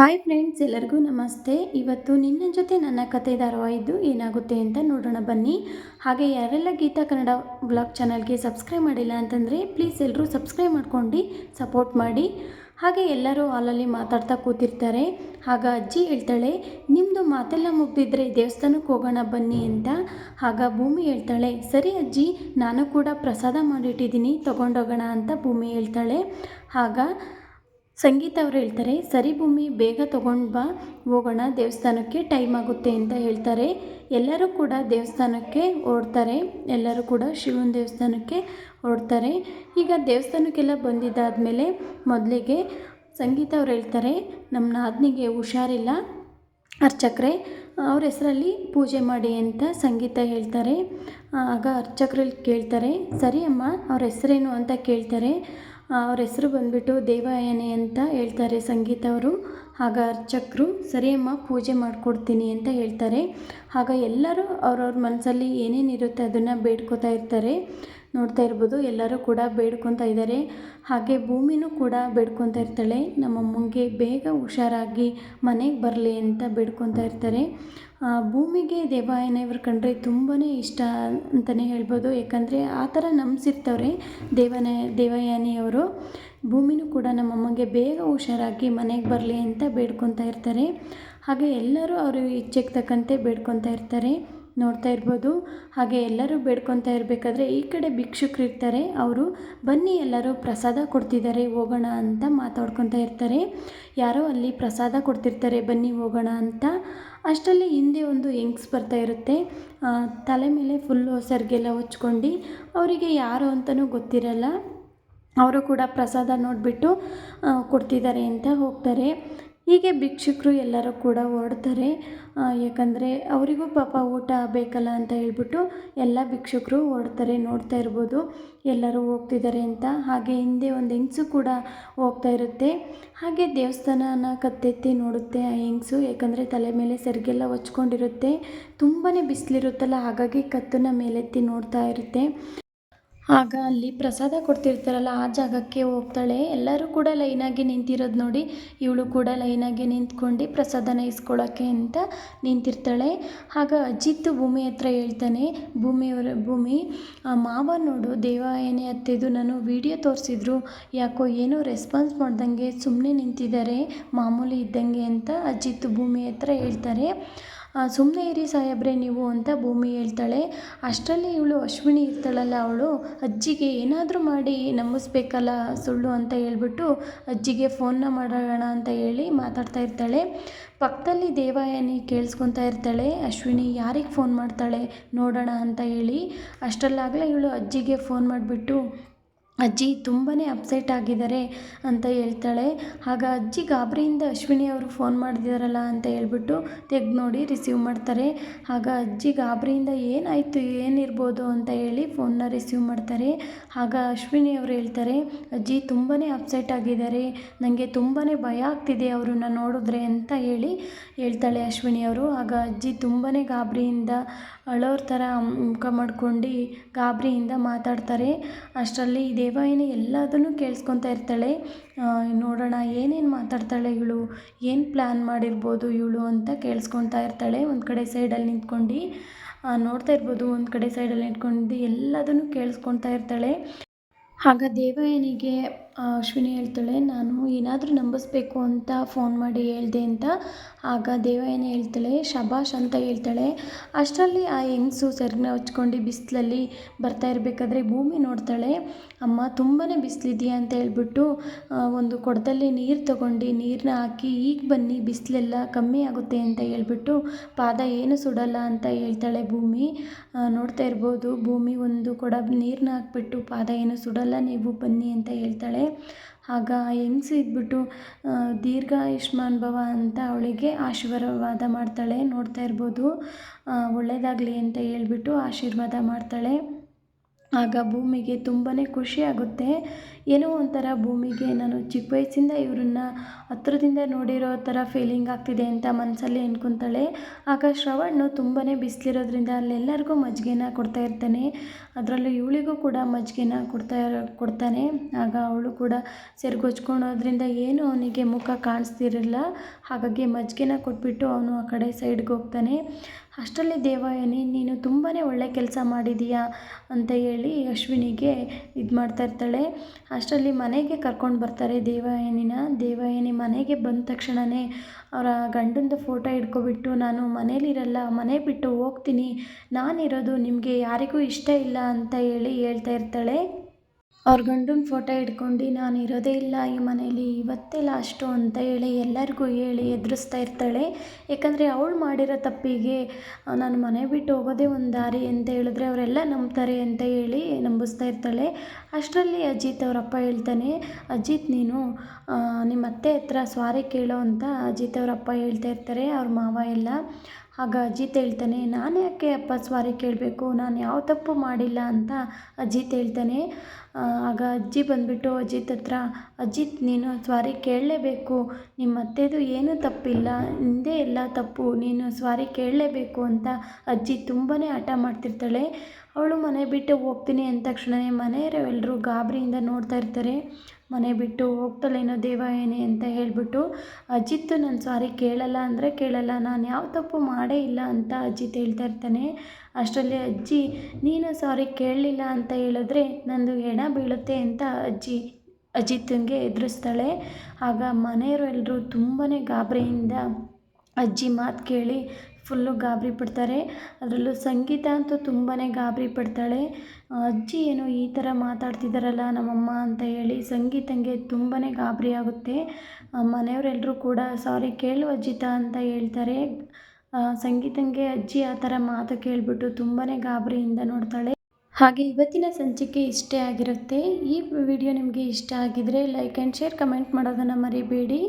Hi friends, ಎಲ್ಲರಿಗೂ ನಮಸ್ತೆ. ಇವತ್ತು ನಿನ್ನ ಜೊತೆ ನನ್ನ ಕತೆ ಧಾರಾವಾಹಿದ್ದು ಏನಾಗುತ್ತೆ ಅಂತ ನೋಡೋಣ ಬನ್ನಿ. ಹಾಗೆ ಯಾರೆಲ್ಲ ಗೀತಾ ಕನ್ನಡ ಬ್ಲಾಗ್ ಚಾನಲ್ಗೆ ಸಬ್ಸ್ಕ್ರೈಬ್ ಮಾಡಿಲ್ಲ ಅಂತಂದರೆ ಪ್ಲೀಸ್ ಎಲ್ಲರೂ ಸಬ್ಸ್ಕ್ರೈಬ್ ಮಾಡ್ಕೊಂಡು ಸಪೋರ್ಟ್ ಮಾಡಿ. ಹಾಗೆ ಎಲ್ಲರೂ ಹಾಲಲ್ಲಿ ಮಾತಾಡ್ತಾ ಕೂತಿರ್ತಾರೆ. ಆಗ ಅಜ್ಜಿ ಹೇಳ್ತಾಳೆ ನಿಮ್ಮದು ಮಾತೆಲ್ಲ ಮುಗ್ದಿದ್ರೆ ದೇವಸ್ಥಾನಕ್ಕೆ ಹೋಗೋಣ ಬನ್ನಿ ಅಂತ. ಆಗ ಭೂಮಿ ಹೇಳ್ತಾಳೆ, ಸರಿ ಅಜ್ಜಿ, ನಾನು ಕೂಡ ಪ್ರಸಾದ ಮಾಡಿಟ್ಟಿದ್ದೀನಿ, ತೊಗೊಂಡೋಗೋಣ ಅಂತ ಭೂಮಿ ಹೇಳ್ತಾಳೆ. ಆಗ ಸಂಗೀತ ಅವ್ರು ಹೇಳ್ತಾರೆ, ಸರಿ ಭೂಮಿ, ಬೇಗ ತೊಗೊಂಡು ಬಾ, ಹೋಗೋಣ, ದೇವಸ್ಥಾನಕ್ಕೆ ಟೈಮ್ ಆಗುತ್ತೆ ಅಂತ ಹೇಳ್ತಾರೆ. ಎಲ್ಲರೂ ಕೂಡ ದೇವಸ್ಥಾನಕ್ಕೆ ಓಡ್ತಾರೆ, ಎಲ್ಲರೂ ಕೂಡ ಶಿವನ ದೇವಸ್ಥಾನಕ್ಕೆ ಓಡ್ತಾರೆ. ಈಗ ದೇವಸ್ಥಾನಕ್ಕೆಲ್ಲ ಬಂದಿದ್ದಾದಮೇಲೆ ಮೊದಲಿಗೆ ಸಂಗೀತ ಅವ್ರು ಹೇಳ್ತಾರೆ ನಮ್ಮ ನಾದ್ನಿಗೆ ಹುಷಾರಿಲ್ಲ, ಅರ್ಚಕ್ರೆ, ಅವ್ರ ಹೆಸರಲ್ಲಿ ಪೂಜೆ ಮಾಡಿ ಅಂತ ಸಂಗೀತ ಹೇಳ್ತಾರೆ. ಆಗ ಅರ್ಚಕ್ರಲ್ಲಿ ಕೇಳ್ತಾರೆ, ಸರಿ ಅಮ್ಮ, ಅವ್ರ ಹೆಸರೇನು? ಅಂತ ಕೇಳ್ತಾರೆ. ಅವ್ರ ಹೆಸರು ಬಂದುಬಿಟ್ಟು ದೇವಾಯನೆ ಅಂತ ಹೇಳ್ತಾರೆ ಸಂಗೀತ ಅವರು. ಆಗ ಅರ್ಚಕರು ಸರಿ ಅಮ್ಮ ಪೂಜೆ ಮಾಡಿಕೊಡ್ತೀನಿ ಅಂತ ಹೇಳ್ತಾರೆ. ಆಗ ಎಲ್ಲರೂ ಅವ್ರವ್ರ ಮನಸ್ಸಲ್ಲಿ ಏನೇನಿರುತ್ತೆ ಅದನ್ನು ಬೇಡ್ಕೋತಾ ಇರ್ತಾರೆ. ನೋಡ್ತಾ ಇರ್ಬೋದು, ಎಲ್ಲರೂ ಕೂಡ ಬೇಡ್ಕೊತಾ ಇದ್ದಾರೆ. ಹಾಗೆ ಭೂಮಿನೂ ಕೂಡ ಬೇಡ್ಕೊತಾ ಇರ್ತಾಳೆ. ನಮ್ಮಮ್ಮಂಗೆ ಬೇಗ ಹುಷಾರಾಗಿ ಮನೆಗೆ ಬರಲಿ ಅಂತ ಬೇಡ್ಕೊತಾ ಇರ್ತಾರೆ. ಭೂಮಿಗೆ ದೇವಾಯನ ಇವ್ರು ಕಂಡ್ರೆ ತುಂಬಾ ಇಷ್ಟ ಅಂತಲೇ ಹೇಳ್ಬೋದು. ಯಾಕಂದರೆ ಆ ಥರ ನಂಬಿಸಿರ್ತವ್ರೆ ದೇವನ, ದೇವಯಾನಿಯವರು. ಭೂಮಿನೂ ಕೂಡ ನಮ್ಮಮ್ಮಗೆ ಬೇಗ ಹುಷಾರಾಗಿ ಮನೆಗೆ ಬರಲಿ ಅಂತ ಬೇಡ್ಕೊತಾ ಇರ್ತಾರೆ. ಹಾಗೆ ಎಲ್ಲರೂ ಅವರು ಇಚ್ಛೆಗೆ ತಕ್ಕಂತೆ ಬೇಡ್ಕೊತಾ ಇರ್ತಾರೆ. ನೋಡ್ತಾ ಇರ್ಬೋದು. ಹಾಗೆ ಎಲ್ಲರೂ ಬೇಡ್ಕೊತಾ ಇರಬೇಕಾದ್ರೆ ಈ ಕಡೆ ಭಿಕ್ಷುಕರು ಇರ್ತಾರೆ. ಅವರು ಬನ್ನಿ ಎಲ್ಲರೂ ಪ್ರಸಾದ ಕೊಡ್ತಿದ್ದಾರೆ, ಹೋಗೋಣ ಅಂತ ಮಾತಾಡ್ಕೊತಾ ಇರ್ತಾರೆ. ಯಾರೋ ಅಲ್ಲಿ ಪ್ರಸಾದ ಕೊಡ್ತಿರ್ತಾರೆ, ಬನ್ನಿ ಹೋಗೋಣ ಅಂತ. ಅಷ್ಟರಲ್ಲಿ ಹಿಂದೆ ಒಂದು ಹೆಂಗ್ಸ್ ಬರ್ತಾ ಇರುತ್ತೆ. ತಲೆ ಮೇಲೆ ಫುಲ್ಲು ಸರಿಗೆಲ್ಲ ಹೊಚ್ಕೊಂಡು ಅವರಿಗೆ ಯಾರು ಅಂತಲೂ ಗೊತ್ತಿರಲ್ಲ. ಅವರು ಕೂಡ ಪ್ರಸಾದ ನೋಡಿಬಿಟ್ಟು ಕೊಡ್ತಿದ್ದಾರೆ ಅಂತ ಹೋಗ್ತಾರೆ. ಹೀಗೆ ಭಿಕ್ಷುಕರು ಎಲ್ಲರೂ ಕೂಡ ಹೊರಡ್ತಾರೆ. ಯಾಕಂದರೆ ಅವರಿಗೂ ಪಾಪ ಊಟ ಬೇಕಲ್ಲ ಅಂತ ಹೇಳ್ಬಿಟ್ಟು ಎಲ್ಲ ಭಿಕ್ಷುಕರು ಹೊರಡ್ತಾರೆ ನೋಡ್ತಾ ಇರ್ಬೋದು. ಎಲ್ಲರೂ ಹೋಗ್ತಿದ್ದಾರೆ ಅಂತ. ಹಾಗೆ ಹಿಂದೆ ಒಂದು ಹೆಂಗಸು ಕೂಡ ಹೋಗ್ತಾ ಇರುತ್ತೆ. ಹಾಗೆ ದೇವಸ್ಥಾನನ ಕತ್ತೆತ್ತಿ ನೋಡುತ್ತೆ ಆ ಹೆಂಗಸು. ಯಾಕಂದರೆ ತಲೆ ಮೇಲೆ ಸೆರಿಗೆಲ್ಲ ಹೊಚ್ಕೊಂಡಿರುತ್ತೆ ತುಂಬಾ ಬಿಸಿಲಿರುತ್ತಲ್ಲ, ಹಾಗಾಗಿ ಕತ್ತನ್ನ ಮೇಲೆತ್ತಿ ನೋಡ್ತಾ ಇರುತ್ತೆ. ಆಗ ಅಲ್ಲಿ ಪ್ರಸಾದ ಕೊಡ್ತಿರ್ತಾರಲ್ಲ, ಆ ಜಾಗಕ್ಕೆ ಹೋಗ್ತಾಳೆ. ಎಲ್ಲರೂ ಕೂಡ ಲೈನಾಗಿ ನಿಂತಿರೋದು ನೋಡಿ, ಇವಳು ಕೂಡ ಲೈನಾಗಿ ನಿಂತ್ಕೊಂಡು ಪ್ರಸಾದನ ಇಸ್ಕೊಳ್ಳೋಕ್ಕೆ ಅಂತ ನಿಂತಿರ್ತಾಳೆ. ಆಗ ಅಜಿತ್ ಭೂಮಿ ಹತ್ರ ಹೇಳ್ತಾನೆ, ಭೂಮಿಯವರ, ಭೂಮಿ, ಆ ಮಾವ ನೋಡು ದೇವ ಏನೇ ಹತ್ತಿದ್ದು ನಾನು ವಿಡಿಯೋ ತೋರಿಸಿದ್ರು. ಯಾಕೋ ಏನೂ ರೆಸ್ಪಾನ್ಸ್ ಮಾಡ್ದಂಗೆ ಸುಮ್ಮನೆ ನಿಂತಿದ್ದಾರೆ, ಮಾಮೂಲಿ ಇದ್ದಂಗೆ ಅಂತ ಅಜಿತ್ ಭೂಮಿ ಹತ್ರ ಹೇಳ್ತಾರೆ. ಸುಮ್ಮನೆ ಇರಿ ಸಾಹೇಬರೇ, ನೀವು ಅಂತ ಭೂಮಿ ಹೇಳ್ತಾಳೆ. ಅಷ್ಟರಲ್ಲಿ ಇವಳು ಅಶ್ವಿನಿ ಇರ್ತಾಳಲ್ಲ ಅವಳು. ಅಜ್ಜಿಗೆ ಏನಾದರೂ ಮಾಡಿ ನಂಬಿಸ್ಬೇಕಲ್ಲ ಸುಳ್ಳು ಅಂತ ಹೇಳ್ಬಿಟ್ಟು ಅಜ್ಜಿಗೆ ಫೋನ್ನ ಮಾಡೋಣ ಅಂತ ಹೇಳಿ ಮಾತಾಡ್ತಾ ಇರ್ತಾಳೆ. ಪಕ್ಕದಲ್ಲಿ ದೇವಾಯನಿ ಕೇಳಿಸ್ಕೊತಾ ಇರ್ತಾಳೆ. ಅಶ್ವಿನಿ ಯಾರಿಗೆ ಫೋನ್ ಮಾಡ್ತಾಳೆ ನೋಡೋಣ ಅಂತ ಹೇಳಿ. ಅಷ್ಟರಲ್ಲಾಗಲೇ ಇವಳು ಅಜ್ಜಿಗೆ ಫೋನ್ ಮಾಡಿಬಿಟ್ಟು ಅಜ್ಜಿ ತುಂಬಾ ಅಪ್ಸೆಟ್ ಆಗಿದ್ದಾರೆ ಅಂತ ಹೇಳ್ತಾಳೆ. ಆಗ ಅಜ್ಜಿ ಗಾಬರಿಯಿಂದ ಅಶ್ವಿನಿ ಅವರು ಫೋನ್ ಮಾಡಿದಾರಲ್ಲ ಅಂತ ಹೇಳ್ಬಿಟ್ಟು ತೆಗ್ದು ನೋಡಿ ರಿಸೀವ್ ಮಾಡ್ತಾರೆ. ಆಗ ಅಜ್ಜಿ ಗಾಬರಿಯಿಂದ ಏನಾಯಿತು, ಏನಿರ್ಬೋದು ಅಂತ ಹೇಳಿ ಫೋನ್ನ ರಿಸೀವ್ ಮಾಡ್ತಾರೆ. ಆಗ ಅಶ್ವಿನಿ ಅವರು ಹೇಳ್ತಾರೆ, ಅಜ್ಜಿ ತುಂಬಾ ಅಪ್ಸೆಟ್ ಆಗಿದ್ದಾರೆ. ನನಗೆ ತುಂಬಾ ಭಯ ಆಗ್ತಿದೆ ಅವ್ರನ್ನ ನೋಡಿದ್ರೆ ಅಂತ ಹೇಳಿ ಹೇಳ್ತಾಳೆ ಅಶ್ವಿನಿ ಅವರು. ಆಗ ಅಜ್ಜಿ ತುಂಬಾ ಗಾಬರಿಯಿಂದ ಅಳೋರ ಥರ ಮುಖ ಮಾಡ್ಕೊಂಡು ಗಾಬರಿಯಿಂದ ಮಾತಾಡ್ತಾರೆ. ಅಷ್ಟರಲ್ಲಿ ದೇವಾಯಿನಿ ಎಲ್ಲದನ್ನು ಕೇಳಿಸ್ಕೊತಾ ಇರ್ತಾಳೆ. ನೋಡೋಣ, ಏನೇನು ಮಾತಾಡ್ತಾಳೆ ಇವಳು? ಏನು ಪ್ಲ್ಯಾನ್ ಮಾಡಿರ್ಬೋದು ಇವಳು ಅಂತ ಕೇಳಿಸ್ಕೊತಾ ಇರ್ತಾಳೆ. ಒಂದು ಕಡೆ ಸೈಡಲ್ಲಿ ನಿಂತ್ಕೊಂಡು ನೋಡ್ತಾ ಇರ್ಬೋದು, ಒಂದು ಕಡೆ ಸೈಡಲ್ಲಿ ನಿಂತ್ಕೊಂಡು ಎಲ್ಲದನ್ನು ಕೇಳಿಸ್ಕೊತಾ ಇರ್ತಾಳೆ. ಆಗ ದೇವಯಾನಿಗೆ ಅಶ್ವಿನಿ ಹೇಳ್ತಾಳೆ, ನಾನು ಏನಾದರೂ ನಂಬಿಸ್ಬೇಕು ಅಂತ ಫೋನ್ ಮಾಡಿ ಹೇಳಿದೆ ಅಂತ. ಆಗ ದೇವಯಾನಿ ಹೇಳ್ತಾಳೆ ಶಬಾಷ್ ಅಂತ ಹೇಳ್ತಾಳೆ, ಅಷ್ಟರಲ್ಲಿ ಆ ಹೆಂಗಸು ಸೆರಗನ್ನ ಹಚ್ಕೊಂಡು ಬಿಸಿಲಲ್ಲಿ ಬರ್ತಾ ಇರಬೇಕಾದ್ರೆ ಭೂಮಿ ನೋಡ್ತಾಳೆ, ಅಮ್ಮ ತುಂಬಾ ಬಿಸಿಲಿದೆಯಾ? ಅಂತ ಹೇಳ್ಬಿಟ್ಟು ಒಂದು ಕೊಡದಲ್ಲಿ ನೀರು ತಗೊಂಡು ನೀರನ್ನ ಹಾಕಿ, ಈಗ ಬನ್ನಿ, ಬಿಸಿಲೆಲ್ಲ ಕಮ್ಮಿ ಆಗುತ್ತೆ ಅಂತ ಹೇಳ್ಬಿಟ್ಟು ಪಾದ ಏನು ಸುಡಲ್ಲ ಅಂತ ಹೇಳ್ತಾಳೆ ಭೂಮಿ. ನೋಡ್ತಾ ಇರ್ಬೋದು, ಭೂಮಿ ಒಂದು ಕೊಡ ನೀರನ್ನ ಹಾಕ್ಬಿಟ್ಟು ಪಾದ ಏನು ಸುಡಲ್ಲ, ನೀವು ಬನ್ನಿ ಅಂತ ಹೇಳ್ತಾಳೆ. ಆಗ ಹೆಂಗ್ಸು ಇದ್ಬಿಟ್ಟು ದೀರ್ಘಾಯುಷ್ಮಾನ್ ಭವ ಅಂತ ಅವಳಿಗೆ ಆಶೀರ್ವಾದ ಮಾಡ್ತಾಳೆ, ನೋಡ್ತಾ ಇರ್ಬೋದು. ಒಳ್ಳೆಯದಾಗ್ಲಿ ಅಂತ ಹೇಳ್ಬಿಟ್ಟು ಆಶೀರ್ವಾದ ಮಾಡ್ತಾಳೆ. ಆಗ ಭೂಮಿಗೆ ತುಂಬಾ ಖುಷಿಯಾಗುತ್ತೆ ಏನೋ ಒಂಥರ ಭೂಮಿಗೆ ನಾನು ಚಿಕ್ಕ ವಯಸ್ಸಿಂದ ಇವ್ರನ್ನ ಹತ್ರದಿಂದ ನೋಡಿರೋ ಥರ ಫೀಲಿಂಗ್ ಆಗ್ತಿದೆ ಅಂತ ಮನಸ್ಸಲ್ಲಿ ಅಂದ್ಕೊತಾಳೆ ಆಗ ಶ್ರವಣ್ಣು ತುಂಬಾ ಬಿಸಿಲಿರೋದ್ರಿಂದ ಅಲ್ಲೆಲ್ಲರಿಗೂ ಮಜ್ಜಿಗೆನ ಕೊಡ್ತಾ ಇರ್ತಾನೆ. ಅದರಲ್ಲೂ ಇವಳಿಗೂ ಕೂಡ ಮಜ್ಜಿಗೆನ ಕೊಡ್ತಾ ಕೊಡ್ತಾನೆ. ಆಗ ಅವಳು ಕೂಡ ಸೆರ್ಗೊಚ್ಕೊಳೋದ್ರಿಂದ ಏನು ಅವನಿಗೆ ಮುಖ ಕಾಣಿಸ್ತಿರಲಿಲ್ಲ. ಹಾಗಾಗಿ ಮಜ್ಜಿಗೆನ ಕೊಟ್ಬಿಟ್ಟು ಅವನು ಆ ಕಡೆ ಸೈಡ್ಗೆ ಹೋಗ್ತಾನೆ. ಅಷ್ಟರಲ್ಲಿ ದೇವಯಾನಿ, ನೀನು ತುಂಬಾ ಒಳ್ಳೆ ಕೆಲಸ ಮಾಡಿದೀಯಾ ಅಂತ ಹೇಳಿ ಅಶ್ವಿನಿಗೆ ಇದು ಮಾಡ್ತಾ ಇರ್ತಾಳೆ. ಅಷ್ಟರಲ್ಲಿ ಮನೆಗೆ ಕರ್ಕೊಂಡು ಬರ್ತಾರೆ ದೇವಯಾನಿನ. ದೇವಯಾನಿ ಮನೆಗೆ ಬಂದ ತಕ್ಷಣವೇ ಅವರ ಗಂಡಂದು ಫೋಟೋ ಹಿಡ್ಕೊಬಿಟ್ಟು, ನಾನು ಮನೇಲಿರಲ್ಲ, ಮನೆ ಬಿಟ್ಟು ಹೋಗ್ತೀನಿ. ನಾನಿರೋದು ನಿಮಗೆ ಯಾರಿಗೂ ಇಷ್ಟ ಇಲ್ಲ ಅಂತ ಹೇಳಿ ಹೇಳ್ತಾ ಇರ್ತಾಳೆ. ಅವ್ರ ಗಂಡನ ಫೋಟೋ ಹಿಡ್ಕೊಂಡು, ನಾನು ಇರೋದೇ ಇಲ್ಲ ಈ ಮನೇಲಿ, ಇವತ್ತೇ ಲಾಸ್ಟು ಅಂತ ಹೇಳಿ ಎಲ್ಲರಿಗೂ ಹೇಳಿ ಎದುರಿಸ್ತಾ ಇರ್ತಾಳೆ. ಯಾಕಂದರೆ ಅವಳು ಮಾಡಿರೋ ತಪ್ಪಿಗೆ ನಾನು ಮನೆ ಬಿಟ್ಟು ಹೋಗೋದೇ ಒಂದು ದಾರಿ ಅಂತ ಹೇಳಿದ್ರೆ ಅವರೆಲ್ಲ ನಂಬ್ತಾರೆ ಅಂತ ಹೇಳಿ ನಂಬಿಸ್ತಾ ಇರ್ತಾಳೆ. ಅಷ್ಟರಲ್ಲಿ ಅಜಿತ್ ಅವರಪ್ಪ ಹೇಳ್ತಾನೆ, ಅಜಿತ್ ನೀನು ನಿಮ್ಮ ಅತ್ತೆ ಹತ್ರ ಸ್ವಾರಿ ಕೇಳೋ ಅಂತ ಅಜಿತ್ ಅವರಪ್ಪ ಹೇಳ್ತಾ ಇರ್ತಾರೆ, ಅವ್ರ ಮಾವ ಎಲ್ಲ. ಆಗ ಅಜಿತ್ ಹೇಳ್ತಾನೆ, ನಾನು ಯಾಕೆ ಅಪ್ಪ ಸ್ವಾರಿ ಕೇಳಬೇಕು? ನಾನು ಯಾವ ತಪ್ಪು ಮಾಡಿಲ್ಲ? ಅಂತ ಅಜಿತ್ ಹೇಳ್ತಾನೆ. ಆಗ ಅಜ್ಜಿ ಬಂದುಬಿಟ್ಟು, ಅಜಿತ್ ಹತ್ರ, ಅಜಿತ್, ನೀನು ಸ್ವಾರಿ ಕೇಳಲೇಬೇಕು. ನಿಮ್ಮ ಅತ್ತೆದು ಏನೂ ತಪ್ಪಿಲ್ಲ. ನಿಂದೇ ಎಲ್ಲ ತಪ್ಪು. ನೀನು ಸ್ವಾರಿ ಕೇಳಲೇಬೇಕು ಅಂತ ಅಜ್ಜಿ ತುಂಬಾ ಹಠ ಮಾಡ್ತಿರ್ತಾಳೆ. ಅವಳು ಮನೆ ಬಿಟ್ಟು ಹೋಗ್ತೀನಿ ಅಂದ ತಕ್ಷಣವೇ ಮನೆಯವರೆಲ್ಲರೂ ಗಾಬರಿಯಿಂದ ನೋಡ್ತಾ ಇರ್ತಾರೆ. ಮನೆ ಬಿಟ್ಟು ಹೋಗ್ತಾಳೇನೋ ಏನೇ ಅಂತ ಹೇಳಿಬಿಟ್ಟು, ಅಜಿತ್, ನಾನು ಸ್ವಾರಿ ಕೇಳಲ್ಲ ಅಂದರೆ ಕೇಳಲ್ಲ. ನಾನು ಯಾವ ತಪ್ಪು ಮಾಡೇ ಇಲ್ಲ ಅಂತ ಅಜಿತ್ ಹೇಳ್ತಾ ಇರ್ತಾನೆ. ಅಷ್ಟರಲ್ಲಿ ಅಜ್ಜಿ, ನೀನು ಸಾರಿ ಕೇಳಲಿಲ್ಲ ಅಂತ ಹೇಳಿದ್ರೆ ನಂದು ಹೆಣ ಬೀಳುತ್ತೆ ಅಂತ ಅಜ್ಜಿ, ಅಜಿತ್ಗೆ ಎದುರಿಸ್ತಾಳೆ. ಆಗ ಮನೆಯವರೆಲ್ಲರೂ ತುಂಬಾ ಗಾಬರಿಯಿಂದ ಅಜ್ಜಿ ಮಾತು ಕೇಳಿ ಫುಲ್ಲು ಗಾಬರಿ ಪಡ್ತಾರೆ. ಅದರಲ್ಲೂ ಸಂಗೀತ ಅಂತೂ ತುಂಬಾ ಗಾಬರಿ ಪಡ್ತಾಳೆ. ಅಜ್ಜಿ ಏನು ಈ ಥರ ಮಾತಾಡ್ತಿದ್ದಾರಲ್ಲ ನಮ್ಮಮ್ಮ ಅಂತ ಹೇಳಿ ಸಂಗೀತಂಗೆ ತುಂಬಾ ಗಾಬರಿ ಆಗುತ್ತೆ. ಮನೆಯವರೆಲ್ಲರೂ ಕೂಡ ಸಾರಿ ಕೇಳು ಅಜ್ಜಿತ ಅಂತ ಹೇಳ್ತಾರೆ. ಸಂಗೀತಂಗೆ ಅಜ್ಜಿ ಆ ಥರ ಮಾತು ಕೇಳಿಬಿಟ್ಟು ತುಂಬಾ ಗಾಬರಿಯಿಂದ ನೋಡ್ತಾಳೆ. ಹಾಗೆ ಇವತ್ತಿನ ಸಂಚಿಕೆ ಇಷ್ಟೇ ಆಗಿರುತ್ತೆ. ಈ ವಿಡಿಯೋ ನಿಮಗೆ ಇಷ್ಟ ಆಗಿದರೆ ಲೈಕ್ ಆ್ಯಂಡ್ ಶೇರ್ ಕಮೆಂಟ್ ಮಾಡೋದನ್ನು ಮರಿಬೇಡಿ.